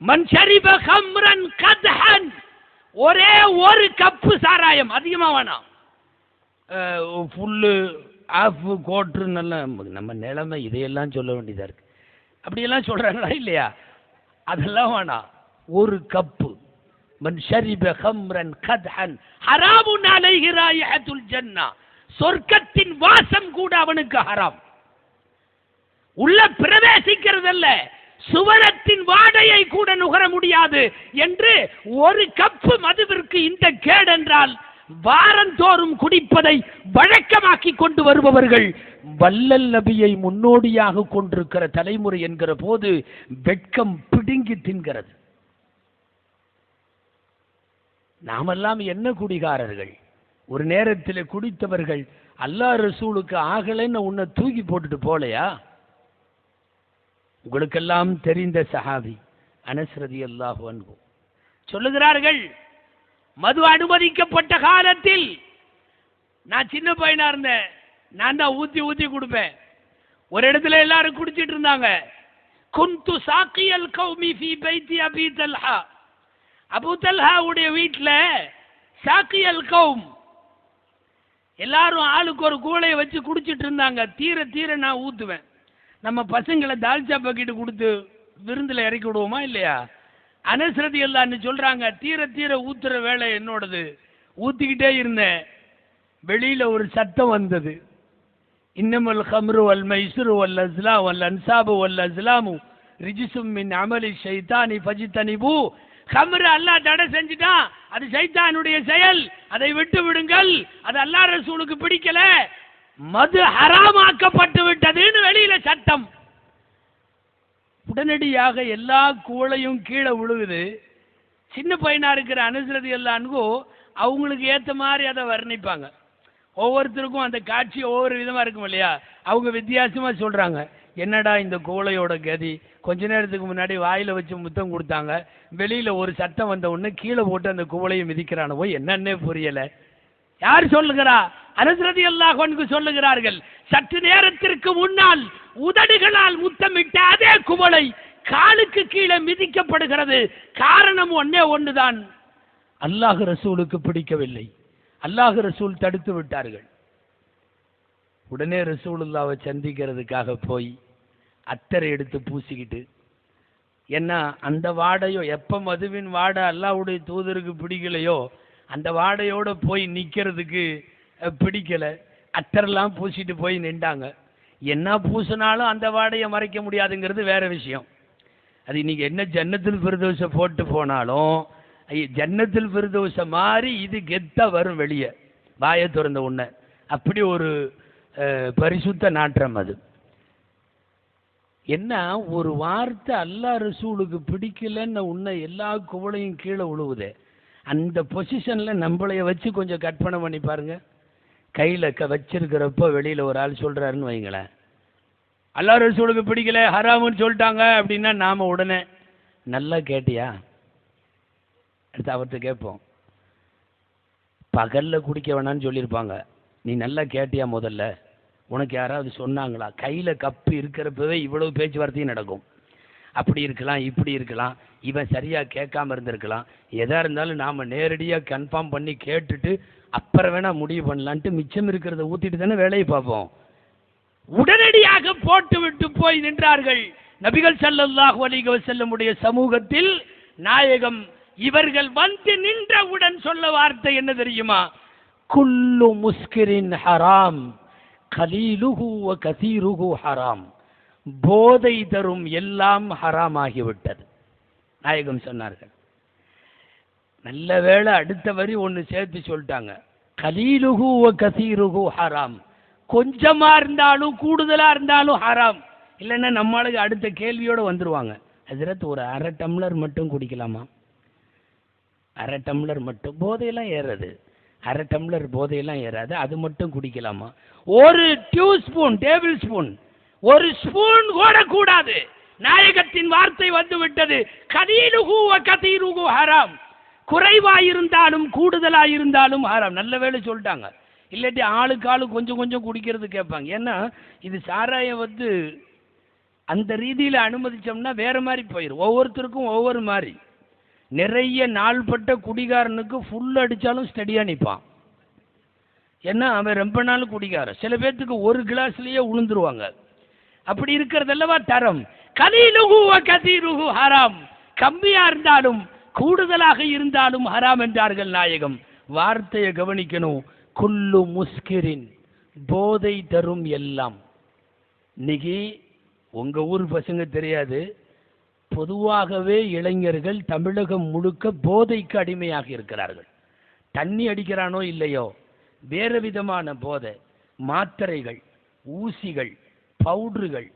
மன் ஷரிப ஹம்ரன் கத்ஹன். ஒரே ஒரு கப்பு சாராயம் அதிகமாக வேணாம் ஃபுல்லு ஆஃப் கோட்ரு நல்ல நம்ம நிலைமை இதையெல்லாம் சொல்ல வேண்டியதாக இருக்கு. அப்படியெல்லாம் சொல்கிறாங்களா இல்லையா? அதெல்லாம் வேணாம் ஒரு கப்பு. மன் ஷரிப ஹம்ரன் கத்ஹன். ஹராமு நாளைகிறாய் அதுல் ஜன்னா. சொர்க்கத்தின் வாசம் கூட அவனுக்கு ஹராம். உள்ள பிரவேசிக்கிறதல்ல. சுவரத்தின் வாடையை கூட நுகர முடியாது என்று ஒரு கப்பு மதுவிற்கு இந்த கேடென்றால் வாரந்தோறும் குடிப்பதை வழக்கமாக்கி கொண்டு வருபவர்கள் வல்லல் நபியை முன்னோடியாக கொண்டிருக்கிற தலைமுறை என்கிற போது வெட்கம் பிடுங்கி தின்கிறது. நாமெல்லாம் என்ன குடிகாரர்கள்? ஒரு நேரத்தில் குடித்தவர்கள் அல்லாஹ் ரசூலுக்கு ஆகலைன்னு உன்னை தூக்கி போட்டுட்டு போலையா உங்களுக்கெல்லாம் தெரிந்த சஹாபி அனஸ்ரதி அல்லாஹு அன்பு சொல்லுகிறார்கள் மது அனுமதிக்கப்பட்ட காலத்தில் நான் சின்ன பையனா இருந்தேன். நான் தான் ஊத்தி ஊத்தி கொடுப்பேன். ஒரு இடத்துல எல்லாரும் குடிச்சிட்டு இருந்தாங்க. குந்து சாக்கியல் கௌமி ஃபி பைத்தி அபி தல்ஹா. அபு தல்ஹாவுடைய வீட்டில் சாக்கியல் கௌம். எல்லாரும் ஆளுக்கு ஒரு கூளையை வச்சு குடிச்சிட்டு இருந்தாங்க. தீர தீர நான் ஊத்துவேன். நம்ம பசங்களை தால்ச்சா பக்கெட்டு கொடுத்து விருந்தில் இறக்கி விடுவோமா இல்லையா? அனசரதி எல்லான்னு சொல்கிறாங்க தீர தீர ஊத்துற வேலை என்னோடது. ஊத்திக்கிட்டே இருந்தேன். வெளியில் ஒரு சத்தம் வந்தது. இன்னமல் ஹம்ரு வல் மைசுரு வல் அஸ்லாம் வல் அன்சாபு வல் அஸ்லாமு ரிஜிசும் மின் அமலி ஷைத்தானி ஃபஜித்தனிபு. ஹம்ரு அல்லாஹ் தடை செஞ்சுட்டான். அது சைத்தானுடைய செயல். அதை விட்டு விடுங்கள். அது அல்லாஹ் ரசூலுக்கு பிடிக்கல. மது ஹராமாக்கப்பட்டு விட்டதுன்னு வெளியில சட்டம். உடனடியாக எல்லா கூளையும் கீழே விழுகுது. சின்ன பையனா இருக்கிற அனுசரதி எல்லான்கோ அவங்களுக்கு ஏத்த மாதிரி அதை வர்ணிப்பாங்க. ஒவ்வொருத்தருக்கும் அந்த காட்சி ஒவ்வொரு விதமா இருக்கும் இல்லையா? அவங்க வித்தியாசமா சொல்றாங்க. என்னடா இந்த கூளையோட கதி? கொஞ்ச நேரத்துக்கு முன்னாடி வாயில வச்சு முத்தம் கொடுத்தாங்க. வெளியில ஒரு சட்டம் வந்த உடனே கீழே போட்டு அந்த கூளையை மிதிக்கிறானவோ என்னன்னே புரியல. யார் சொல்லுகிறா? அனுசரதி அல்லாஹ் சொல்லுகிறார்கள் சற்று நேரத்திற்கு முன்னால் உதடுகளால் முத்தமிட்ட அதே குவளை காலுக்கு கீழே மிதிக்கப்படுகிறது. காரணம் ஒன்னே ஒன்றுதான் அல்லாஹ் ரசூலுக்கு பிடிக்கவில்லை. அல்லாஹ் ரசூல் தடுத்து விட்டார்கள். உடனே ரசூலுல்லாவை சந்திக்கிறதுக்காக போய் அத்தரை எடுத்து பூசிக்கிட்டு ஏன்னா அந்த வாடையோ எப்போ மதுவின் வாடை அல்லாவுடைய தூதருக்கு பிடிக்கலையோ அந்த வாடையோட போய் நிற்கிறதுக்கு பிடிக்கல. அத்தரெல்லாம் பூசிட்டு போய் நின்றாங்க. என்ன பூசினாலும் அந்த வாடையை மறைக்க முடியாதுங்கிறது வேற விஷயம். அது இன்னைக்கு என்ன ஜன்னத்தில் பிரதோஷ போட்டு போனாலும் ஜன்னத்தில் பிரதோஷ மாதிரி இது கெத்தா வரும் வெளியே. வாயை திறந்த உன்னை அப்படி ஒரு பரிசுத்த நாற்றம் அது. என்ன ஒரு வார்த்தை அல்லா ரசூலுக்கு பிடிக்கலன்னு உன்னை எல்லா குவளையும் கீழே விழுவுதே அந்த பொசிஷனில் நம்மளைய வச்சு கொஞ்சம் கற்பனை பண்ணி பாருங்கள் கையில க வச்சிருக்கிறப்போ வெளியில ஒரு ஆள் சொல்றாருன்னு வைங்களேன். அல்லா ரசூலுக்கு பிடிக்கல ஹராமுன்னு சொல்லிட்டாங்க அப்படின்னா நாம உடனே நல்லா கேட்டியா? அடுத்து அவர்கிட்ட கேட்போம். பகல்ல குடிக்க வேணாம்னு சொல்லியிருப்பாங்க. நீ நல்லா கேட்டியா முதல்ல? உனக்கு யாராவது சொன்னாங்களா? கையில கப்பு இருக்கிறப்பவே இவ்வளவு பேச்சுவார்த்தையும் நடக்கும். அப்படி இருக்கலாம் இப்படி இருக்கலாம் இவன் சரியாக கேட்காம இருந்திருக்கலாம். எதாக இருந்தாலும் நாம் நேரடியாக கன்ஃபார்ம் பண்ணி கேட்டுட்டு அப்புறம் வேணால் முடிவு பண்ணலான்ட்டு மிச்சம் இருக்கிறத ஊற்றிட்டு தானே வேலையை பார்ப்போம். உடனடியாக போட்டு விட்டு போய் நின்றார்கள். நபிகள் ஸல்லல்லாஹு அலைஹி செல்லமுடைய சமூகத்தில் நாயகம் இவர்கள் வந்து நின்றவுடன் சொல்ல வார்த்தை என்ன தெரியுமா? குல்லு முஸ்கிரின் ஹராம் கலீலுகு கசீருகு ஹராம். போதை தரும் எல்லாம் ஹராமாகிவிட்டது. நாயகம் சொன்னார்கள். நல்ல வேளை அடுத்த வரி ஒன்று சேர்த்து சொல்லிட்டாங்க. கலீலுகு வ கசீருஹு ஹராம். கொஞ்சமா இருந்தாலும் கூடுதலா இருந்தாலும் ஹராம். இல்லைன்னா நம்மளுக்கு அடுத்த கேள்வியோடு வந்துருவாங்க. அதிரத்து ஒரு அரை டம்ளர் மட்டும் குடிக்கலாமா? அரை டம்ளர் மட்டும். போதையெல்லாம் ஏறாது. அரை டம்ளர் போதையெல்லாம் ஏறாது. அது மட்டும் குடிக்கலாமா? ஒரு டியூ ஸ்பூன் டேபிள் ஸ்பூன் ஒரு ஸ்பூன் கூட கூடாது நாயகத்தின் வார்த்தை வந்து விட்டது கதீருகு கதீருகு ஹராம். குறைவாயிருந்தாலும் கூடுதலாயிருந்தாலும் ஹராம். நல்ல வேலை சொல்லிட்டாங்க. இல்லாட்டி ஆளுக்கு ஆளு கொஞ்சம் கொஞ்சம் குடிக்கிறது கேட்பாங்க. ஏன்னா இது சாராயம் வந்து அந்த ரீதியில் அனுமதிச்சோம்னா வேற மாதிரி போயிடும் ஒவ்வொருத்தருக்கும் ஒவ்வொரு மாதிரி. நிறைய நாள்பட்ட குடிகாரனுக்கு ஃபுல் அடித்தாலும் ஸ்டடியாக நிற்பான் ஏன்னா அவன் ரொம்ப நாள் குடிகாரன். சில பேர்த்துக்கு ஒரு கிளாஸ்லேயே உளுந்துருவாங்க. அப்படி இருக்கிறதல்லவா தரம்? கலீலுகு கதீருகு ஹராம். கம்மியா இருந்தாலும் கூடுதலாக இருந்தாலும் ஹராம் என்றார்கள் நாயகம். வார்த்தையை கவனிக்கணும். குல்லு முஸ்கிரின் போதை தரும் எல்லாம். இன்னைக்கு உங்க ஊர் பசங்க தெரியாது. பொதுவாகவே இளைஞர்கள் தமிழகம் முழுக்க போதைக்கு அடிமையாக இருக்கிறார்கள். தண்ணி அடிக்கிறானோ இல்லையோ? வேறு விதமான போதை. மாத்திரைகள் ஊசிகள் பவுடருகள்.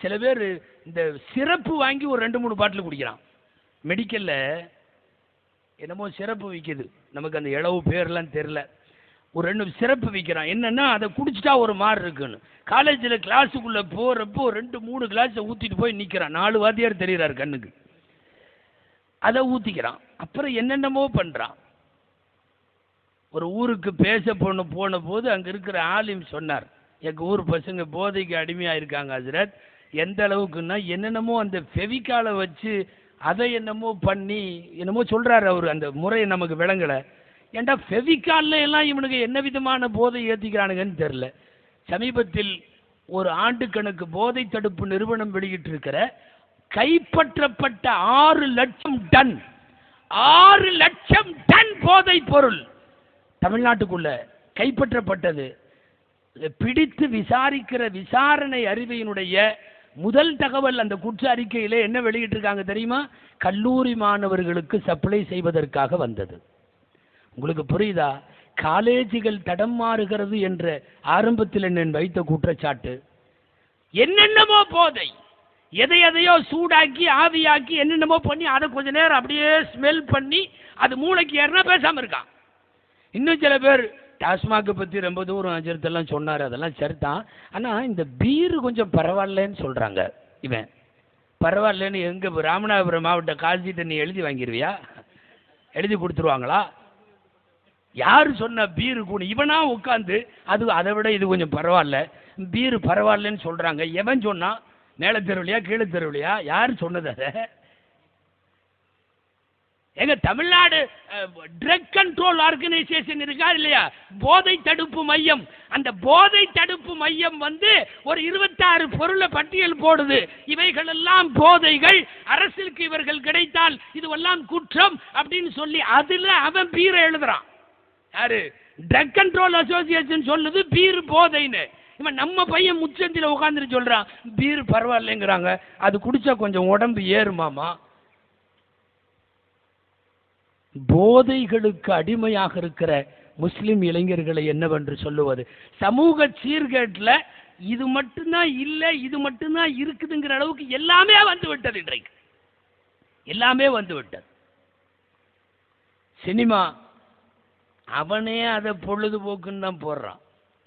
சில பேர் இந்த சிறப்பு வாங்கி ஒரு ரெண்டு மூணு பாட்டில் குடிக்கிறான். மெடிக்கலில் என்னமோ சிறப்பு விற்கிது நமக்கு அந்த இளவு பேர்லாம் தெரில ஒரு ரெண்டு சிறப்பு விற்கிறான் என்னென்னா அதை குடிச்சிட்டா ஒரு மாதிரி இருக்குன்னு. காலேஜில் கிளாஸுக்குள்ளே போகிறப்போ ரெண்டு மூணு கிளாஸை ஊற்றிட்டு போய் நிற்கிறான் நாலு வாத்தியார் தெரிகிறார் கண்ணுக்கு. அதை ஊற்றிக்கிறான் அப்புறம் என்னென்னமோ பண்ணுறான் ஒரு ஊருக்கு பேச போன போன போது அங்கே இருக்கிற ஆலிம் சொன்னார். எங்கள் ஊர் பசங்க போதைக்கு அடிமையாக இருக்காங்க ஹசரத். எந்த அளவுக்குன்னா என்னென்னமோ அந்த ஃபெவிக்காலை வச்சு அதை என்னமோ பண்ணி என்னமோ சொல்கிறாரு அவர் அந்த முறையை நமக்கு விளங்கலை. ஏன்டா ஃபெவிக்காலில் எல்லாம் இவனுக்கு என்ன விதமான போதை ஏற்றிக்கிறானுங்கன்னு தெரில சமீபத்தில் ஒரு ஆண்டு கணக்கு போதை தடுப்பு நிறுவனம் வெளியிட்டிருக்கிற கைப்பற்றப்பட்ட ஆறு லட்சம் டன் ஆறு லட்சம் டன் போதைப் பொருள் தமிழ்நாட்டுக்குள்ள கைப்பற்றப்பட்டது. பிடித்து விசாரிக்கிற விசாரணை அறிவையினுடைய முதல் தகவல் அந்த குற்ற அறிக்கையில் என்ன வெளியிட்டிருக்காங்க தெரியுமா? கல்லூரி மாணவர்களுக்கு சப்ளை செய்வதற்காக வந்தது. உங்களுக்கு புரியுதா? காலேஜுகள் தடம் மாறுகிறது என்ற ஆரம்பத்தில் நான் வைத்த குற்றச்சாட்டு. என்னென்னமோ போதை. எதை எதையோ சூடாக்கி ஆவியாக்கி என்னென்னமோ பண்ணி அதை கொஞ்ச நேரம் அப்படியே ஸ்மெல் பண்ணி அது மூளைக்கு ஏறினா பேசாம இருக்கான். இன்னும் சில பேர் டாஸ்மாகை பற்றி ரொம்ப தூரம் அஜரத்தெல்லாம் சொன்னார் அதெல்லாம் சரிதான். ஆனால் இந்த பீர் கொஞ்சம் பரவாயில்லன்னு சொல்கிறாங்க இவன் பரவாயில்லன்னு எங்கே ராமநாதபுரம் மாவட்ட கால்ஷீட்டை நீ எழுதி வாங்கிடுவியா எழுதி கொடுத்துருவாங்களா? யார் சொன்ன பீரு கூணு? இவனா உட்காந்து அது அதை விட இது கொஞ்சம் பரவாயில்ல. பீரு பரவாயில்லன்னு சொல்கிறாங்க எவன் சொன்னா? மேலே தெருவிலையா கீழே தெருவிலையா? யார் சொன்னது அதை? எங்க தமிழ்நாடு ட்ரக் கண்ட்ரோல் ஆர்கனைசேஷன் இருக்கா இல்லையா? போதை தடுப்பு மையம். அந்த போதை தடுப்பு மையம் வந்து ஒரு இருபத்தாறு பொருளை பட்டியல் போடுது. இவைகள் எல்லாம் போதைகள். அரசுக்கு இவர்கள் கிடைத்தால் இதுவெல்லாம் குற்றம் அப்படின்னு சொல்லி அதுல அவன் பீரை எழுதுறான். யாரு? ட்ரக் கண்ட்ரோல் அசோசியேஷன் சொல்லுது பீர் போதைன்னு. இவன் நம்ம பையன் முச்சந்தில உட்காந்துட்டு சொல்றான் பீர் பரவாயில்லைங்கிறாங்க. அது குடிச்சா கொஞ்சம் உடம்பு ஏறுமாமா? போதைகளுக்கு அடிமையாக இருக்கிற முஸ்லிம் இளைஞர்களை என்னவென்று சொல்லுவது? சமூக சீர்கேட்டில் இது மட்டும்தான் இல்லை இது மட்டும்தான் இருக்குதுங்கிற அளவுக்கு எல்லாமே வந்து விட்டது இன்றைக்கு. எல்லாமே வந்து விட்டது. சினிமா அவனே அதை பொழுதுபோக்குன்னு தான் போடுறான்.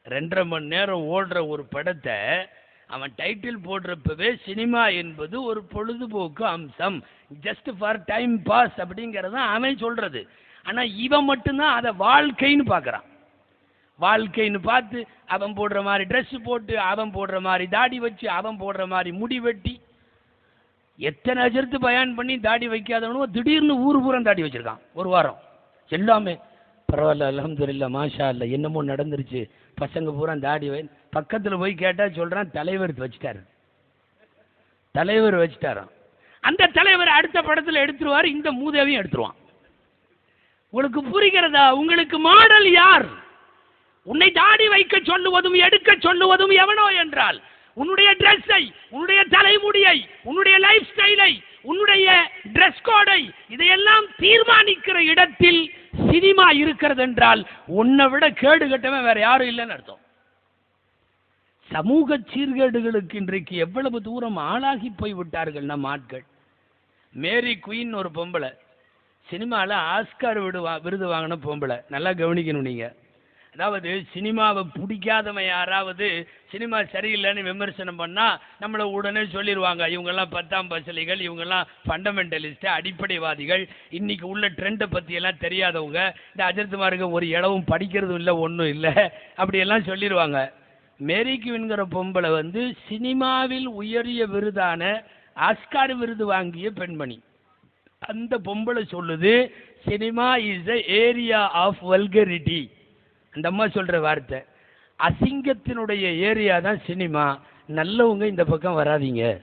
ரெண்டரை மணி நேரம் ஓடுற ஒரு படத்தை அவன் டைட்டில் போடுறப்பவே சினிமா என்பது ஒரு பொழுதுபோக்கு அம்சம். ஜஸ்ட் ஃபார் டைம் பாஸ் அப்படிங்கிறது தான் அவன் சொல்கிறது ஆனால் இவன் மட்டும்தான் அதை வாழ்க்கைன்னு பார்க்குறான். வாழ்க்கைன்னு பார்த்து அவன் போடுற மாதிரி ட்ரெஸ்ஸு போட்டு அவன் போடுற மாதிரி தாடி வச்சு அவன் போடுற மாதிரி முடி வெட்டி எத்தனை அஜர்த்து பயான் பண்ணி தாடி வைக்காதவனும் திடீர்னு ஊர் பூரம் தாடி வச்சுருக்கான். ஒரு வாரம். எல்லாமே பரவாயில்ல அலமதுல்ல மாஷா இல்லை என்னமோ நடந்துருச்சு. பசங்க பூரா தாடி வை பக்கத்தில் போய் கேட்டால் சொல்கிறான் தலைவர் வச்சுட்டாரு. தலைவர் வச்சுட்டாராம். அந்த தலைவர் அடுத்த படத்தில் எடுத்துருவாரு இந்த மூதேவையும் எடுத்துருவான். உங்களுக்கு புரிகிறதா? உங்களுக்கு மாடல் யார்? உன்னை தாடி வைக்க சொல்லுவதும் எடுக்க சொல்லுவதும் எவனோ என்றால் உன்னுடைய ட்ரெஸ்ஸை உன்னுடைய தலைமுடியை உன்னுடைய லைஃப் ஸ்டைலை உன்னுடைய ட்ரெஸ் கோடை இதையெல்லாம் தீர்மானிக்கிற இடத்தில் சினிமா இருக்கிறது என்றால் உன்னை விட கேடு கட்டவன் வேற யாரும் இல்லைன்னு அர்த்தம். சமூக சீர்கேடுகளுக்கு இன்றைக்கு எவ்வளவு தூரம் ஆளாகி போய் விட்டார்கள் நம் ஆட்கள். மேரி குயின் ஒரு பொம்பளை. சினிமாவில் ஆஸ்கார் விடு வா- விருது வாங்கின பொம்பளை. நல்லா கவனிக்கணும் நீங்கள் அதாவது சினிமாவை பிடிக்காதவன் யாராவது சினிமா சரியில்லைன்னு விமர்சனம் பண்ணால் நம்மளை உடனே சொல்லிடுவாங்க இவங்கெல்லாம் பத்தாம் பசலிகள் இவங்கெல்லாம் ஃபண்டமெண்டலிஸ்ட்டு அடிப்படைவாதிகள். இன்றைக்கி உள்ள ட்ரெண்டை பற்றியெல்லாம் தெரியாதவங்க இந்த அஜித்குமாருக்கு ஒரு இடவும் படிக்கிறதும் இல்லை ஒன்றும் இல்லை அப்படியெல்லாம் சொல்லிடுவாங்க மேரி கியூன்கிற பொம்பளை வந்து சினிமாவில் உயரிய விருதான ஆஸ்கார் விருது வாங்கிய பெண்மணி. அந்த பொம்பளை சொல்லுது cinema is area of vulgarity அந்த அம்மா சொல்கிற வார்த்தை அசிங்கத்தினுடைய ஏரியா தான் சினிமா. நல்லவங்க இந்த பக்கம் வராதீங்க.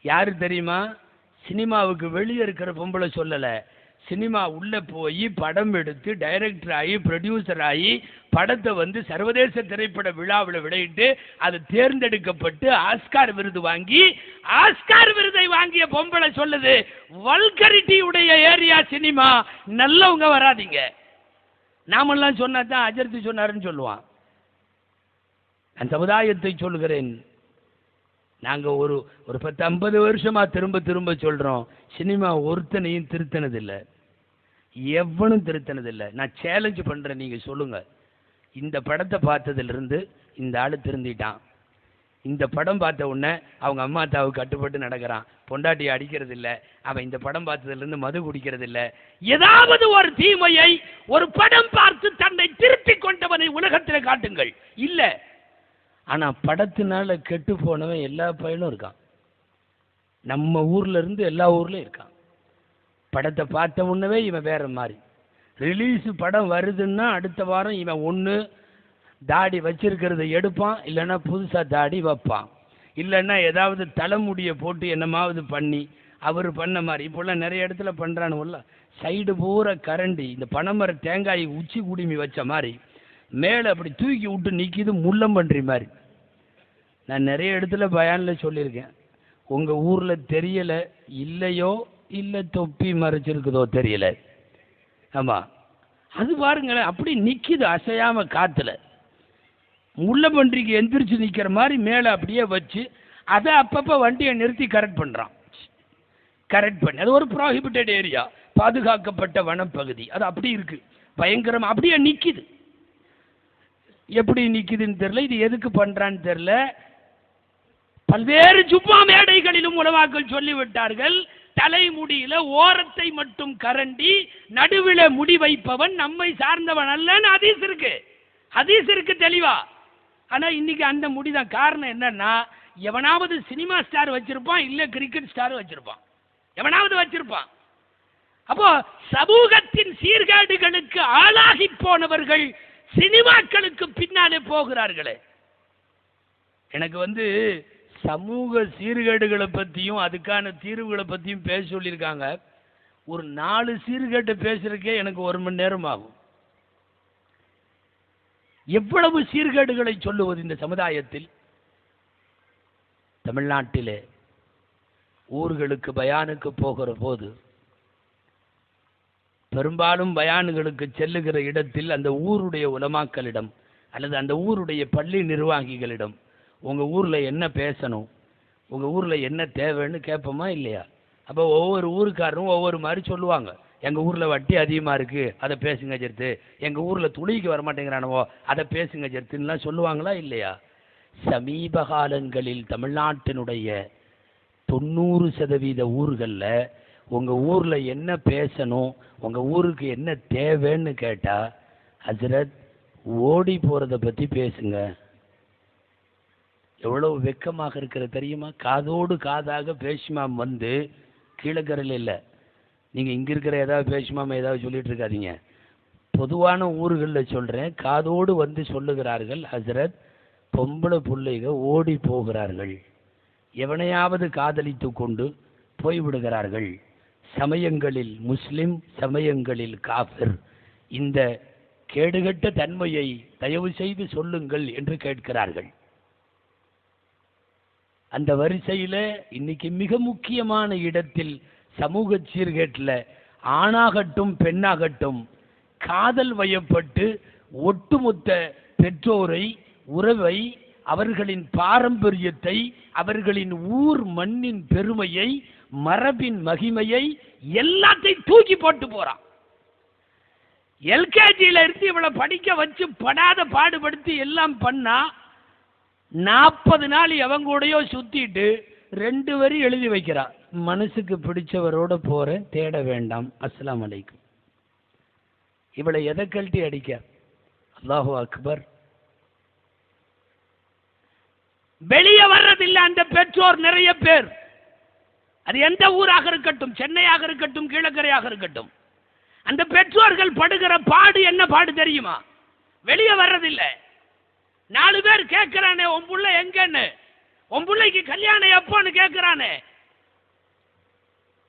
யார் தெரியுமா? சினிமாவுக்கு வெளியே இருக்கிற பொம்பளை சொல்லலை. சினிமா உள்ளே போய் படம் எடுத்து டைரக்டர் ஆகி ப்ரொடியூசர் ஆகி படத்தை வந்து சர்வதேச திரைப்பட விழாவில் விளையிட்டு அது தேர்ந்தெடுக்கப்பட்டு ஆஸ்கார் விருது வாங்கி ஆஸ்கார் விருதை வாங்கிய பொம்பளை சொல்லுது வல்கரிட்டி உடைய ஏரியா சினிமா. நல்லவங்க வராதீங்க. நாமெல்லாம் சொன்னா தான் அஜர்த்தி சொன்னாருன்னு சொல்லுவான். நான் சமுதாயத்தை சொல்கிறேன் நாங்கள் ஒரு ஒரு பத்து ஐம்பது திரும்ப திரும்ப சொல்கிறோம் சினிமா ஒருத்தனையும் திருத்தினதில்லை. எவனும் திருத்தினதில்லை. நான் சேலஞ்சு பண்ணுறேன் நீங்கள் சொல்லுங்கள் இந்த படத்தை பார்த்ததுலேருந்து இந்த ஆள் திருந்திட்டான். இந்த படம் பார்த்த உடனே அவங்க அம்மா அத்தாவுக்கு கட்டுப்பட்டு நடக்கிறான். பொண்டாட்டியை அடிக்கிறது இல்லை. அவன் இந்த படம் பார்த்ததுலேருந்து மது குடிக்கிறது இல்லை. ஏதாவது ஒரு தீமையை ஒரு படம் பார்த்து தன்னை திருத்திக் கொண்டவனை உலகத்தில் காட்டுங்கள். இல்லை. ஆனால் படத்தினால கெட்டு போனவன் எல்லா பையனும் இருக்கான். நம்ம ஊர்ல இருந்து எல்லா ஊர்லேயும் இருக்கான். படத்தை பார்த்த உடனே இவன் வேற மாதிரி. ரிலீஸ் படம் வருதுன்னா அடுத்த வாரம் இவன் ஒன்று தாடி வச்சிருக்கிறத எடுப்பான் இல்லைன்னா புதுசாக தாடி வைப்பான். இல்லைன்னா ஏதாவது தலைமுடியை போட்டு என்னமாவது பண்ணி அவர் பண்ண மாதிரி. இப்போல்லாம் நிறைய இடத்துல பண்றானுல்ல சைடு பூரா கரண்டி. இந்த பனைமர தேங்காய் உச்சி குடுமி வச்ச மாதிரி. மேலே அப்படி தூக்கி விட்டு நிற்கிது முள்ளம்பன்றி மாதிரி. நான் நிறைய இடத்துல பயானில் சொல்லியிருக்கேன். உங்கள் ஊரில் தெரியலை இல்லையோ இல்லை தொப்பி மறைச்சிருக்குதோ தெரியலை. ஆமாம் அது பாருங்களேன் அப்படி நிற்கிது அசையாமல் காற்றுல காத்துல முள்ளம்பன்றிக்கு எந்திரிச்சு நிற்கிற மாதிரி மேலே அப்படியே வச்சு அதை அப்பப்போ வண்டியை நிறுத்தி கரெக்ட் பண்ணுறான் கரெக்ட் பண்ணி. அது ஒரு ப்ராஹிபிட்டட் ஏரியா பாதுகாக்கப்பட்ட வனப்பகுதி. அது அப்படி இருக்கு. பயங்கரமாக அப்படியே நிற்கிது எப்படி நிற்கிதுன்னு தெரில இது எதுக்கு பண்ணுறான்னு தெரில பல்வேறு ஜும்மா மேடைகளிலும் உலமாக்கள் சொல்லிவிட்டார்கள். தலைமுடியில ஓரத்தை மட்டும் கரண்டி நடுவில் முடி வைப்பவன் நம்மை சார்ந்தவன் அல்லன்னு ஹதீஸ் இருக்கு. ஹதீஸ் இருக்கு தெளிவா. ஆனால் இன்னைக்கு அந்த முடிதான். காரணம் என்னன்னா எவனாவது சினிமா ஸ்டார் வச்சிருப்பான் இல்லை கிரிக்கெட் ஸ்டார் வச்சிருப்பான். எவனாவது வச்சிருப்பான். அப்போ சமூகத்தின் சீர்கேடுகளுக்கு ஆளாகி போனவர்கள் சினிமாக்களுக்கு பின்னாலே போகிறார்களே. எனக்கு வந்து சமூக சீர்கேடுகளை பற்றியும் அதுக்கான தீர்வுகளை பற்றியும் பேச சொல்லியிருக்காங்க. ஒரு நாலு சீர்கேட்டை பேசுறதுக்கே எனக்கு ஒரு மணி நேரம் ஆகும். எவ்வளவு சீர்கேடுகளை சொல்லுவது இந்த சமுதாயத்தில்? தமிழ்நாட்டிலே ஊர்களுக்கு பயானுக்கு போகிற போது பெரும்பாலும் பயானுகளுக்கு செல்லுகிற இடத்தில் அந்த ஊருடைய உலமாக்களிடம் அல்லது அந்த ஊருடைய பள்ளி நிர்வாகிகளிடம் உங்கள் ஊரில் என்ன பேசணும்? உங்கள் ஊரில் என்ன தேவைன்னு கேட்போமா இல்லையா? அப்போ ஒவ்வொரு ஊருக்காரரும் ஒவ்வொரு மாதிரி சொல்லுவாங்க. எங்கள் ஊரில் வட்டி அதிகமாக இருக்குது அதை பேசுங்க ஜெர்த்து. எங்கள் ஊரில் துணிக்கு வர மாட்டேங்கிறானவோ அதை பேசுங்க ஜெர்த்துன்னுலாம் சொல்லுவாங்களா இல்லையா? சமீப காலங்களில் தமிழ்நாட்டினுடைய தொண்ணூறு சதவீத ஊர்களில் உங்கள் ஊரில் என்ன பேசணும் உங்கள் ஊருக்கு என்ன தேவைன்னு கேட்டால் ஹசரத் ஓடி போகிறத பற்றி பேசுங்க. எவ்வளவு வெக்கமாக இருக்கிற தெரியுமா? காதோடு காதாக பேசுமாம் வந்து கீழக்கரையில் இல்லை நீங்க இங்க இருக்கிற ஏதாவது பேசுமாம ஏதாவது சொல்லிட்டு இருக்காதீங்க. பொதுவான ஊர்களில் சொல்றேன். காதோடு வந்து சொல்லுகிறார்கள். ஹசரத் பொம்பளை பிள்ளைக ஓடி போகிறார்கள். எவனையாவது காதலித்து கொண்டு போய்விடுகிறார்கள் சமயங்களில் முஸ்லிம் சமயங்களில் காஃபிர். இந்த கேடுகட்ட தன்மையை தயவு செய்து சொல்லுங்கள் என்று கேட்கிறார்கள். அந்த வரிசையில இன்னைக்கு மிக முக்கியமான இடத்தில் சமூக சீர்கேட்டில் ஆணாகட்டும் பெண்ணாகட்டும் காதல் வயப்பட்டு ஒட்டுமொத்த பெற்றோரை உறவை அவர்களின் பாரம்பரியத்தை அவர்களின் ஊர் மண்ணின் பெருமையை மரபின் மகிமையை எல்லாத்தையும் தூக்கி போட்டு போறான் எல்கேஜியில இருந்து இவளை படிக்க வச்சு படாத பாடுபடுத்தி எல்லாம் பண்ணா நாற்பது நாள் எவன் கூடயோ சுத்திட்டு ரெண்டு வரி எழுதி வைக்கிறான் மனசுக்கு பிடிச்சவரோட போற தேட வேண்டாம். அஸ்லாம் அலைக்கும். இவளை எதை கழட்டி அடிக்க? அல்லாஹு அக்பர். வெளியே வர்றதில்லை அந்த பெற்றோர் நிறைய பேர். அது எந்த ஊராக இருக்கட்டும் சென்னையாக இருக்கட்டும் கீழக்கரையாக இருக்கட்டும். அந்த பெற்றோர்கள் படுகிற பாடு என்ன பாடு தெரியுமா? வெளியே வர்றதில்லை. நாலு பேர் கேட்கிறானே உன் புள்ள எங்கன்னு? உன் பிள்ளைக்கு கல்யாணம் எப்போன்னு கேட்கிறானே?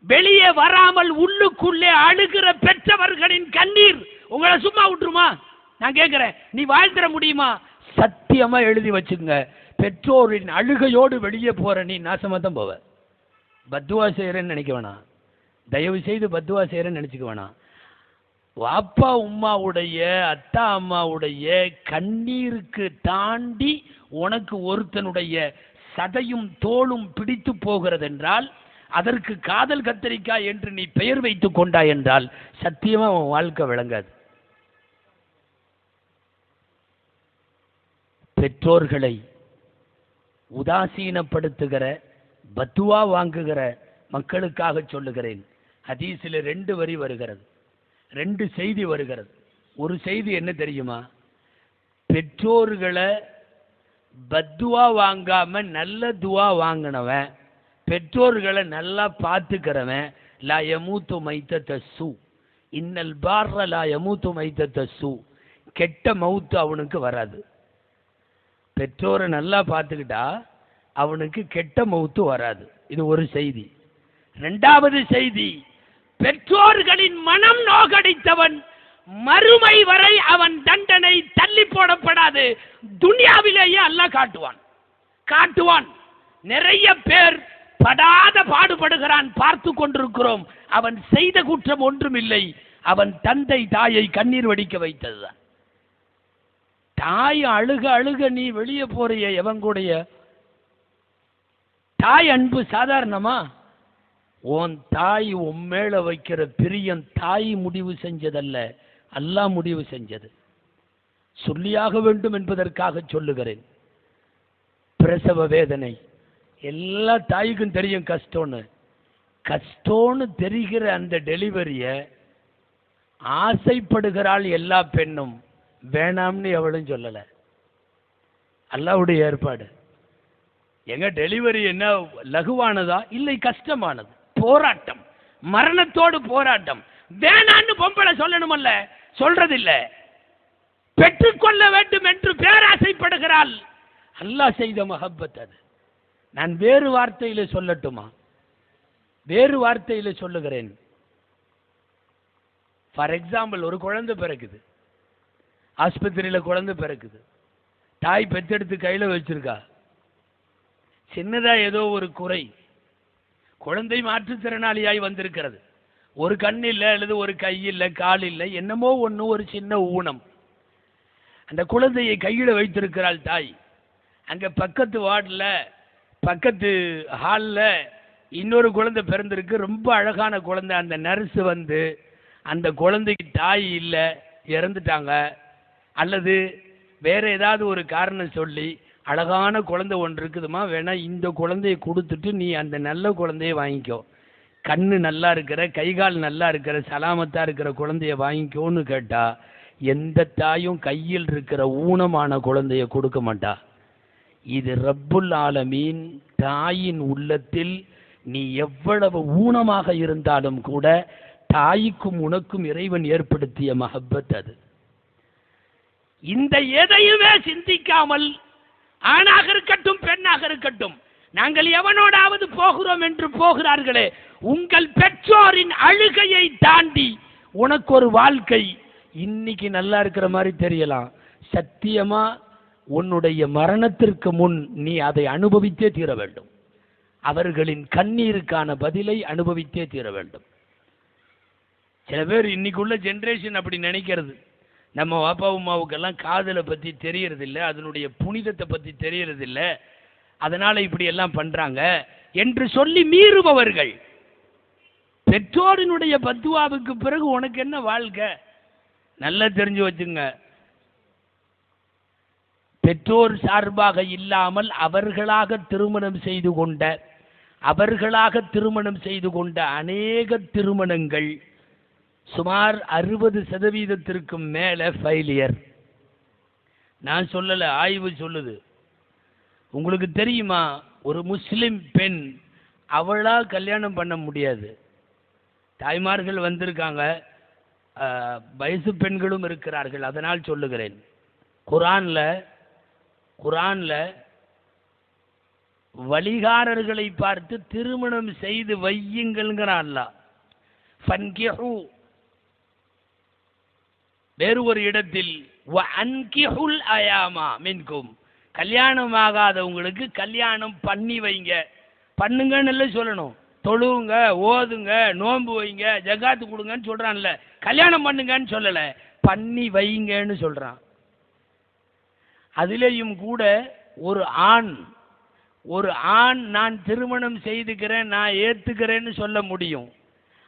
வெளியே வராமல் உள்ளுக்குள்ளே அழுகிற பெற்றவர்களின் கண்ணீர். உங்களை சும்மா விட்டுருமா? நான் கேட்கிறேன் நீ வாழ்த்திட முடியுமா? சத்தியமா எழுதி வச்சுங்க. பெற்றோரின் அழுகையோடு வெளியே போற நீ நாசமா தான் போவ. பத்துவா செய்யறேன்னு நினைக்க வேணாம். தயவு செய்து பத்துவா செய்யறேன்னு நினைச்சுக்க வேணாம். அப்பா உம்மாவுடைய அத்தா அம்மாவுடைய கண்ணீருக்கு தாண்டி உனக்கு ஒருத்தனுடைய சதையும் தோளும் பிடித்து போகிறது என்றால் அதற்கு காதல் கத்தரிக்காய் என்று நீ பெயர் வைத்துக் கொண்டாய் என்றால் சத்தியமா உன் வாழ்க்கை விளங்காது. பெற்றோர்களை உதாசீனப்படுத்துகிற பத்துவா வாங்குகிற மக்களுக்காக சொல்லுகிறேன். ஹதீஸில் ரெண்டு வரி வருகிறது. ரெண்டு செய்தி வருகிறது. ஒரு செய்தி என்ன தெரியுமா? பெற்றோர்களை பத்துவா வாங்காம நல்ல துவா வாங்கினவன் பெற்றோர்களை நல்லா பார்த்துக்கிறவன் லா யமூத்து மைத்த சு. இன்னல் பார்ற லா யமூத்து மைத்த சு. கெட்ட மவுத்து அவனுக்கு வராது. பெற்றோரை நல்லா பார்த்துக்கிட்டா அவனுக்கு கெட்ட மவுத்து வராது. இது ஒரு செய்தி. ரெண்டாவது செய்தி பெற்றோர்களின் மனம் நோகடித்தவன் மறுமை வரை அவன் தண்டனை தள்ளி போடப்படாது. துனியாவிலேயே அல்லாஹ் காட்டுவான். காட்டுவான். நிறைய பேர் படாத பாடுபடுகிறான் பார்த்து கொண்டிருக்கிறோம். அவன் செய்த குற்றம் ஒன்றுமில்லை. அவன் தந்தை தாயை கண்ணீர் வடிக்க வைத்ததுதான். தாய் அழுக அழுக நீ வெளியே போறிய எவன் கூடைய? தாய் அன்பு சாதாரணமா? உன் தாய் உன் மேல வைக்கிற பிரியம் தாய் முடிவு செஞ்சதல்ல. அல்லா முடிவு செஞ்சது. சொல்லியாக வேண்டும் என்பதற்காக சொல்லுகிறேன். பிரசவ வேதனை. எல்லா தாய்க்கும் தெரியும் கஷ்டம்னு. கஷ்டம்னு தெரிகிற அந்த டெலிவரியை ஆசைப்படுகிறாள் எல்லா பெண்ணும். வேணாம்னு எவளும் சொல்லலை. அல்லாவுடைய ஏற்பாடு. எங்க டெலிவரி என்ன லகுவானதா? இல்லை கஷ்டமானது. போராட்டம். மரணத்தோடு போராட்டம். வேணான்னு பொம்பளை சொல்லணுமல்ல. சொல்றதில்ல. பெற்றுக்கொள்ள வேண்டும் என்று பேராசைப்படுகிறாள். அல்லாஹ் செய்த மகப்பத் அது. நான் வேறு வார்த்தையில் சொல்லட்டுமா? வேறு வார்த்தையில் சொல்லுகிறேன். ஃபார் எக்ஸாம்பிள் ஒரு குழந்தை பிறக்குது. ஆஸ்பத்திரியில் குழந்தை பிறக்குது. தாய் பெத்தெடுத்து கையில் வச்சிருக்கா. சின்னதா ஏதோ ஒரு குறை. குழந்தை மாற்றுத்திறனாளியாய் வந்திருக்கிறது. ஒரு கண் இல்லை அல்லது ஒரு கை இல்லை கால் இல்லை என்னமோ ஒன்று ஒரு சின்ன ஊனம். அந்த குழந்தையை கையில் வைத்திருக்கிறாள் தாய். அங்கே பக்கத்து வார்டில் பக்கத்து ஹாலில் இன்னொரு குழந்தை பிறந்திருக்கு. ரொம்ப அழகான குழந்தை. அந்த நர்ஸு வந்து அந்த குழந்தைக்கு தாய் இல்லை இறந்துட்டாங்க. அல்லது வேற ஏதாவது ஒரு காரணம் சொல்லி அழகான குழந்தை ஒன்று இருக்குதுமா? வேணா இந்த குழந்தைய கொடுத்துட்டு நீ அந்த நல்ல குழந்தைய வாங்கிக்கோ. கண்ணு நல்லா இருக்கிற கை கால் நல்லா இருக்கிற சலாமத்தா இருக்கிற குழந்தைய வாங்கிக்கோன்னு கேட்டா எந்த தாயும் கையில் இருக்கிற ஊனமான குழந்தைய கொடுக்க மாட்டா. இது ரப்புல் ஆலமீன். தாயின் உள்ளத்தில் நீ எவ்வளவு ஊனமாக இருந்தாலும் கூட தாய்க்கும் உனக்கும் இறைவன் ஏற்படுத்திய மஹப்பத் அது. இந்த எதையுமே சிந்திக்காமல் ஆணாக இருக்கட்டும் பெண்ணாக இருக்கட்டும் நாங்கள் எவனோடாவது போகிறோம் என்று போகிறார்களே உங்கள் பெற்றோரின் அழுகையை தாண்டி உனக்கு ஒரு வாழ்க்கை இன்னைக்கு நல்லா இருக்கிற மாதிரி தெரியலாம். சத்தியமா உன்னுடைய மரணத்திற்கு முன் நீ அதை அனுபவித்தே தீர வேண்டும். அவர்களின் கண்ணீருக்கான பதிலை அனுபவித்தே தீர வேண்டும். சில பேர் இன்னைக்குள்ள ஜென்ரேஷன் அப்படி நினைக்கிறது. நம்ம அப்பா அம்மாவுக்கெல்லாம் காதலை பற்றி தெரியறதில்ல அதனுடைய புனிதத்தை பற்றி தெரியறதில்ல. அதனால் இப்படி எல்லாம் பண்ணுறாங்க என்று சொல்லி மீறுபவர்கள். பெற்றோரினுடைய பத்துவாவுக்கு பிறகு உனக்கு என்ன வாழ்க்கை? நல்லா தெரிஞ்சு வச்சுங்க. பெற்றோர் சார்பாக இல்லாமல் அவர்களாக திருமணம் செய்து கொண்ட அவர்களாக திருமணம் செய்து கொண்ட அநேக திருமணங்கள் சுமார் அறுபது சதவீதத்திற்கும் மேலே ஃபெயிலியர் நான் சொல்லலை ஆய்வு சொல்லுது. உங்களுக்கு தெரியுமா ஒரு முஸ்லிம் பெண் அவளாக கல்யாணம் பண்ண முடியாது. தாய்மார்கள் வந்திருக்காங்க வயசு பெண்களும் இருக்கிறார்கள் அதனால் சொல்லுகிறேன். குரானில் குரான்ல வழிகாரர்களை பார்த்து திருமணம் செய்து வையுங்கள்ங்கிறான் அல்லாஹ் ஃபன்கிஹு. வேறு ஒரு இடத்தில் அன்கிஹுல் அயாமா மின்கும். கல்யாணம் ஆகாதவங்களுக்கு கல்யாணம் பண்ணி வைங்க. பண்ணுங்கன்னு சொல்லணும். தொழுவுங்க ஓதுங்க நோன்பு வைங்க ஜகாத்து கொடுங்கன்னு சொல்றான்ல. கல்யாணம் பண்ணுங்கன்னு சொல்லலை. பண்ணி வைங்கன்னு சொல்றான். அதிலேயும் கூட ஒரு ஆண் ஒரு ஆண் நான் திருமணம் செய்துக்கிறேன் நான் ஏற்றுக்கிறேன்னு சொல்ல முடியும்.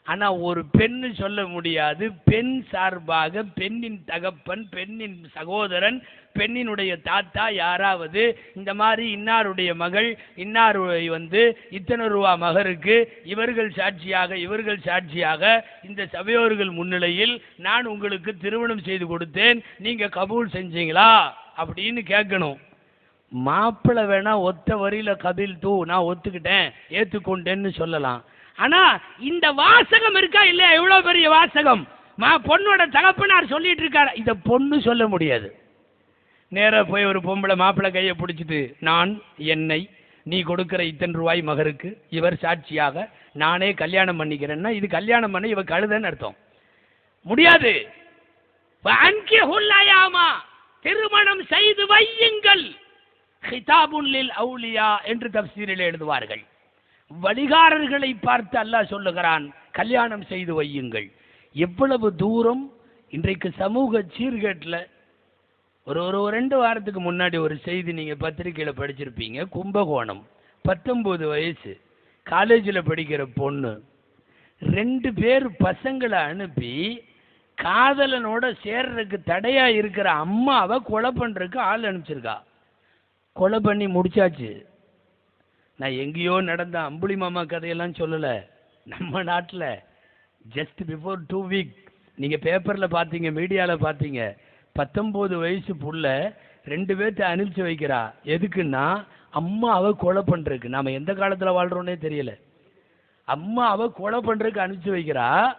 ஆனால் ஒரு பெண்ணு சொல்ல முடியாது. பெண் சார்பாக பெண்ணின் தகப்பன் பெண்ணின் சகோதரன் பெண்ணினுடைய தாத்தா யாராவது இந்த மாதிரி இன்னாருடைய மகள் இன்னார் வந்து இத்தனை ரூபா மகருக்கு இவர்கள் சாட்சியாக இவர்கள் சாட்சியாக இந்த சபையோர்கள் முன்னிலையில் நான் உங்களுக்கு திருமணம் செய்து கொடுத்தேன் நீங்கள் கபூல் செஞ்சீங்களா? அப்படின்னு கேட்கணும். மாப்பிள்ளை வேணா ஒத்த வரியில கபில் தூ நான் ஒத்துக்கிட்டேன் ஏத்துக்கொண்டேன்னு சொல்லலாம். ஆனா இந்த வாசகம் இருக்கா இல்லையா? எவ்வளவு பெரிய வாசகம்? மா பொண்ணோட தகப்பனார் சொல்லிட்டு இருக்காரு இத பொண்ணு சொல்ல முடியாது. நேரா போய் ஒரு பொம்பளை மாப்பிள்ளை கையை பிடிச்சிட்டு நான் என்னை நீ கொடுக்கிற இத்தனை ரூபாய் மகருக்கு இவர் சாட்சியாக நானே கல்யாணம் பண்ணிக்கிறேன்னா இது கல்யாணம் பண்ண இவ கழுதன்னு அர்த்தம். முடியாது. அன்கிஹுல்லாயாமா திருமணம் செய்து வையுங்கள். ஹிதாபுல்லில் அவுலியா என்று தப்சீரில் எழுதுவார்கள். வழிகாரர்களை பார்த்து அல்லாஹ் சொல்லுகிறான் கல்யாணம் செய்து வையுங்கள். எவ்வளவு தூரம் இன்றைக்கு சமூக சீர்கேட்டில் ஒரு ஒரு ஒரு ரெண்டு வாரத்துக்கு முன்னாடி ஒரு செய்தி நீங்கள் பத்திரிக்கையில் படிச்சிருப்பீங்க கும்பகோணம். பத்தொம்போது வயசு காலேஜில் படிக்கிற பொண்ணு ரெண்டு பேர் பசங்களை அனுப்பி காதலனோட சேர்றதுக்கு தடையா இருக்கிற அம்மாவை கொலை பண்றதுக்கு ஆள் அனுப்பிச்சிருக்கா. கொலை பண்ணி முடிச்சாச்சு. நான் எங்கேயோ நடந்த அம்புலி மாமா கதையெல்லாம் சொல்லல. நம்ம நாட்டில் ஜஸ்ட் பிஃபோர் டூ வீக் நீங்க பேப்பர்ல பார்த்தீங்க மீடியாவில் பார்த்தீங்க பத்தொன்பது வயசு புள்ள ரெண்டு பேர்த்த அனுப்பிச்சு வைக்கிறா. எதுக்குன்னா அம்மாவை கொலை பண்றதுக்கு. நாம எந்த காலத்தில் வாழ்றோன்னே தெரியல. அம்மாவை கொலை பண்றதுக்கு அனுப்பிச்சு வைக்கிறா.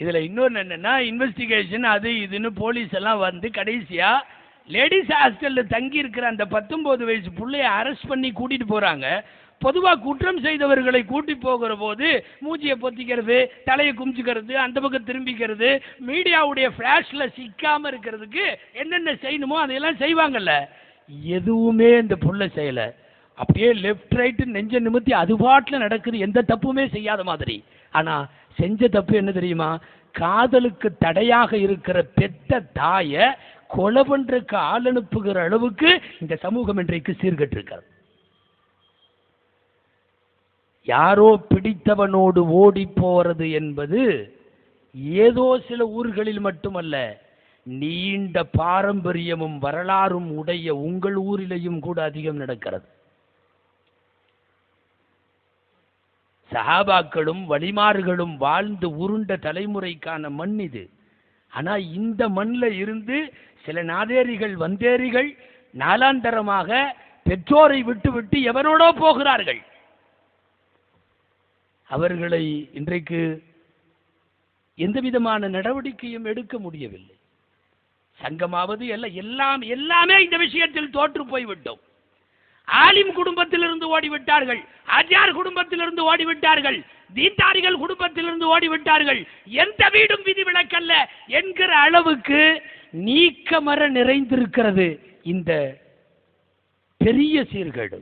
இதில் இன்னொன்று என்னென்னா இன்வெஸ்டிகேஷன் அது இதுன்னு போலீஸ் எல்லாம் வந்து கடைசியாக லேடிஸ் ஹாஸ்டலில் தங்கி இருக்கிற அந்த பத்தொம்போது வயசு பிள்ளைய அரெஸ்ட் பண்ணி கூட்டிகிட்டு போகிறாங்க பொதுவாக குற்றம் செய்தவர்களை கூட்டி போகிற போது மூச்சியை பொத்திக்கிறது தலையை குமிச்சுக்கிறது அந்த பக்கம் திரும்பிக்கிறது மீடியாவுடைய ஃப்ளாஷில் சிக்காமல் இருக்கிறதுக்கு என்னென்ன செய்யணுமோ அதையெல்லாம் செய்வாங்கல்ல. எதுவுமே இந்த புள்ள செய்யலை. அப்படியே லெஃப்ட் ரைட்டு நெஞ்ச நிமித்தி அது பாட்டில் நடக்குது. எந்த தப்புமே செய்யாத மாதிரி. ஆனால் செஞ்ச தப்பு என்ன தெரியுமா? காதலுக்கு தடையாக இருக்கிற பெத்த தாயை கொலை பண்றதுக்கு ஆள் அனுப்புகிற அளவுக்கு இந்த சமூகம் இன்றைக்கு சீர்கெட்டு இருக்கிறது யாரோ பிடித்தவனோடு ஓடி போறது என்பது ஏதோ சில ஊர்களில் மட்டுமல்ல நீண்ட பாரம்பரியமும் வரலாறும் உடைய உங்கள் ஊரிலேயும் கூட அதிகம் நடக்கிறது. சஹாபாக்களும் வழிமார்களும் வாழ்ந்து உருண்ட தலைமுறைக்கான மண் இது. ஆனால் இந்த மண்ணில் இருந்து சில நாதேரிகள் வந்தேரிகள் நாலாந்தரமாக பெற்றோரை விட்டுவிட்டு விட்டு எவனோடோ போகிறார்கள். அவர்களை இன்றைக்கு எந்த விதமான நடவடிக்கையும் எடுக்க முடியவில்லை. சங்கமாவது எல்லாம் எல்லாம் எல்லாமே இந்த விஷயத்தில் தோற்று போய்விட்டோம். ஆலிம் குடும்பத்திலிருந்து ஓடிவிட்டார்கள் ஆஜார் குடும்பத்திலிருந்து ஓடிவிட்டார்கள் தீண்டாரிகள் குடும்பத்திலிருந்து ஓடிவிட்டார்கள். எந்த வீடும் விதி விளக்கல்ல என்கிற அளவுக்கு நீக்கமர நிறைந்திருக்கிறது இந்த பெரிய சீர்கேடு.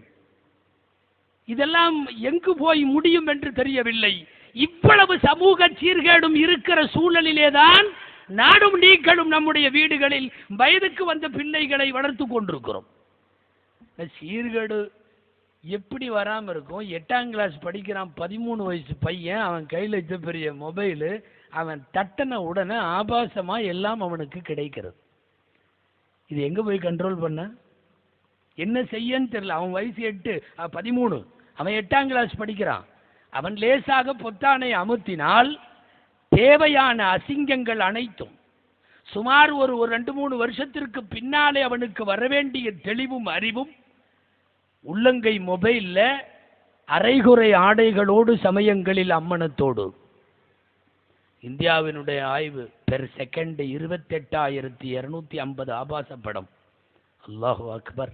இதெல்லாம் எங்கு போய் முடியும் என்று தெரியவில்லை. இவ்வளவு சமூக சீர்கேடும் இருக்கிற சூழலிலேதான் நாடும் நீங்களும் நம்முடைய வீடுகளில் வயதுக்கு வந்த பிள்ளைகளை வளர்த்து கொண்டிருக்கிறோம். இந்த சீர்கேடு எப்படி வராமல் இருக்கும்? எட்டாம் கிளாஸ் படிக்கிறான் பதிமூணு வயசு பையன் அவன் கையில் வச்ச பெரிய மொபைலு அவன் தட்டின உடனே ஆபாசமாக எல்லாம் அவனுக்கு கிடைக்கிறது. இது எங்கே போய் கண்ட்ரோல் பண்ண? என்ன செய்யன்னு தெரியல. அவன் வயசு எட்டு பதிமூணு. அவன் எட்டாம் கிளாஸ் படிக்கிறான். அவன் லேசாக பொத்தானை அமுத்தினால் தேவையான அசிங்கங்கள் அனைத்தும் சுமார் ஒரு ஒரு ரெண்டு மூணு வருஷத்திற்கு பின்னாலே அவனுக்கு வரவேண்டிய தெளிவும் அறிவும் உள்ளங்கை மொபைலில் அரைகுறை ஆடைகளோடு சமயங்களில் அம்மனத்தோடு. இந்தியாவினுடைய ஆய்வு பெர் செகண்ட் இருபத்தெட்டாயிரத்தி இரநூத்தி ஐம்பது ஆபாச படம். அல்லாஹு அக்பர்.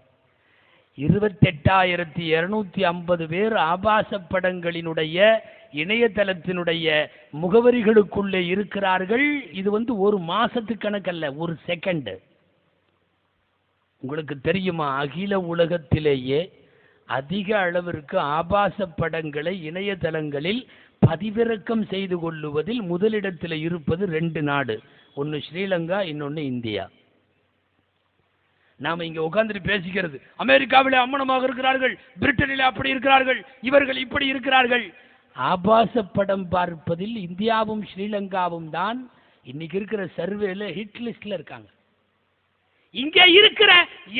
இருபத்தெட்டாயிரத்தி இரநூத்தி ஐம்பது பேர் ஆபாச படங்களினுடைய இணையதளத்தினுடைய முகவரிகளுக்குள்ளே இருக்கிறார்கள். இது வந்து ஒரு மாசத்து கணக்கல்ல ஒரு செகண்ட். உங்களுக்கு தெரியுமா? அகில உலகத்திலேயே அதிக அளவிற்கு ஆபாச படங்களை இணையதளங்களில் பதிவிறக்கம் செய்து கொள்ளுவதில் முதலிடத்தில் இருப்பது ரெண்டு நாடு. ஒன்று ஸ்ரீலங்கா இன்னொன்று இந்தியா. நாம் இங்கே உட்காந்துட்டு பேசிக்கிறது. அமெரிக்காவில் அம்மனமாக இருக்கிறார்கள் பிரிட்டனில் அப்படி இருக்கிறார்கள் இவர்கள் இப்படி இருக்கிறார்கள். ஆபாச படம் பார்ப்பதில் இந்தியாவும் ஸ்ரீலங்காவும் தான் இன்னைக்கு இருக்கிற சர்வேல ஹிட் லிஸ்டில் இருக்காங்க. இங்கே இருக்கிற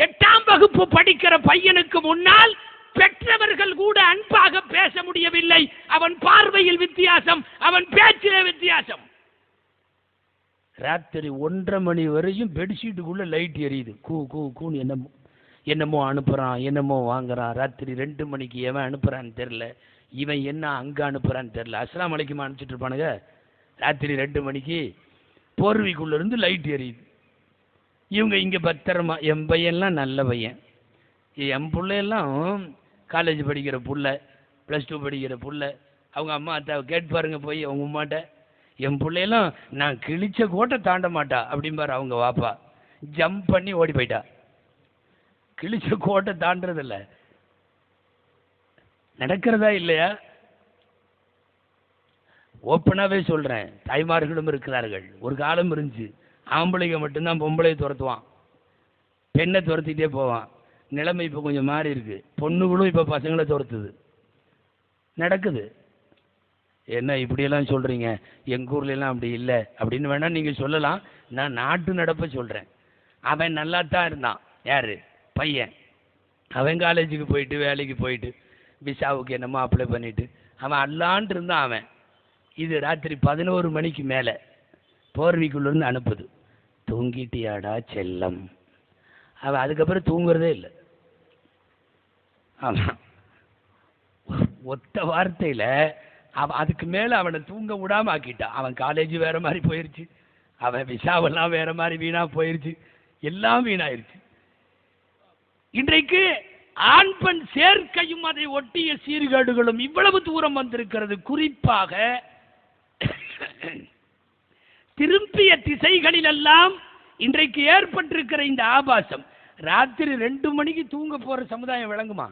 எட்டாம் வகுப்பு படிக்கிற பையனுக்கு முன்னால் பெற்றவர்கள் கூட அன்பாக பேச முடியவில்லை. அவன் பார்வையில் வித்தியாசம் அவன் பேச்சில வித்தியாசம். ராத்திரி ஒன்றரை மணி வரையும் பெட்ஷீட்டுக்குள்ள லைட் எரியுது. கூ கூ கூன்னு என்னமோ என்னமோ அனுப்புறான் என்னமோ வாங்குறான். ராத்திரி ரெண்டு மணிக்கு எவன் அனுப்புறான்னு தெரில இவன் என்ன அங்க அனுப்புறான்னு தெரில அஸ்லாம் அலைக்குமா அனுப்பிச்சிட்டு இருப்பானுங்க. ராத்திரி ரெண்டு மணிக்கு போர்விக்குள்ள இருந்து லைட் எரியுது. இவங்க இங்கே பத்திரமா என் பையன்லாம் நல்ல பையன். என் பிள்ளையெல்லாம் காலேஜ் படிக்கிற புள்ள ப்ளஸ் டூ படிக்கிற புள்ள. அவங்க அம்மா அத்தாவை கேட்டு பாருங்க போய் அவங்க அம்மாட்ட. என் பிள்ளையெல்லாம் நான் கிழிச்ச கோட்டை தாண்ட மாட்டா அப்படிம்பார் அவங்க வாப்பா. ஜம்ப் பண்ணி ஓடி போயிட்டா. கிழிச்ச கோட்டை தாண்டதில்ல நடக்கிறதா இல்லையா? ஓப்பனாகவே சொல்கிறேன் தாய்மார்களும் இருக்கிறார்கள். ஒரு காலம் இருந்துச்சு. ஆம்பளைங்க மட்டும்தான் பொம்பளையை துரத்துவான். பெண்ணை துரத்திக்கிட்டே போவான். நிலைமை இப்போ கொஞ்சம் மாறி இருக்கு. பொண்ணுகளும் இப்போ பசங்களை துரத்துது. நடக்குது. என்ன இப்படியெல்லாம் சொல்கிறீங்க எங்கள் ஊர்லெல்லாம் அப்படி இல்லை. அப்படின்னு வேணால் நீங்கள் சொல்லலாம். நான் நாட்டு நடப்பை சொல்கிறேன் அவன் நல்லா தான் இருந்தான். யார்? பையன். அவன் காலேஜுக்கு போயிட்டு வேலைக்கு போயிட்டு விசாவுக்கு என்னமோ அப்ளை பண்ணிவிட்டு அவன் அல்லான்ட்டு இருந்தான் அவன். இது ராத்திரி பதினோரு மணிக்கு மேலே. போர்விக்குள்ளேருந்து அனுப்புது. தூங்கிட்டியாடா செல்லம். அவன் அதுக்கப்புறம் தூங்குறதே இல்லை. ஆமாம் ஒத்த வார்த்தையில் அவன் அதுக்கு மேலே அவனை தூங்க விடாம ஆக்கிட்டான் அவன் காலேஜ் வேற மாதிரி போயிருச்சு. அவன் விசாவெல்லாம் வேற மாதிரி வீணாக போயிருச்சு. எல்லாம் வீணாயிருச்சு. இன்றைக்கு ஆண் பெண் சேர்க்கையும் அதை ஒட்டிய சீர்கேடுகளும் இவ்வளவு தூரம் வந்திருக்கிறது. குறிப்பாக திரும்பிய திசைகளிலெல்லாம் இன்றைக்கு ஏற்பட்டிருக்கிற இந்த ஆபாசம். ராத்திரி ரெண்டு மணிக்கு தூங்க போற சமுதாயம் விளங்குமா?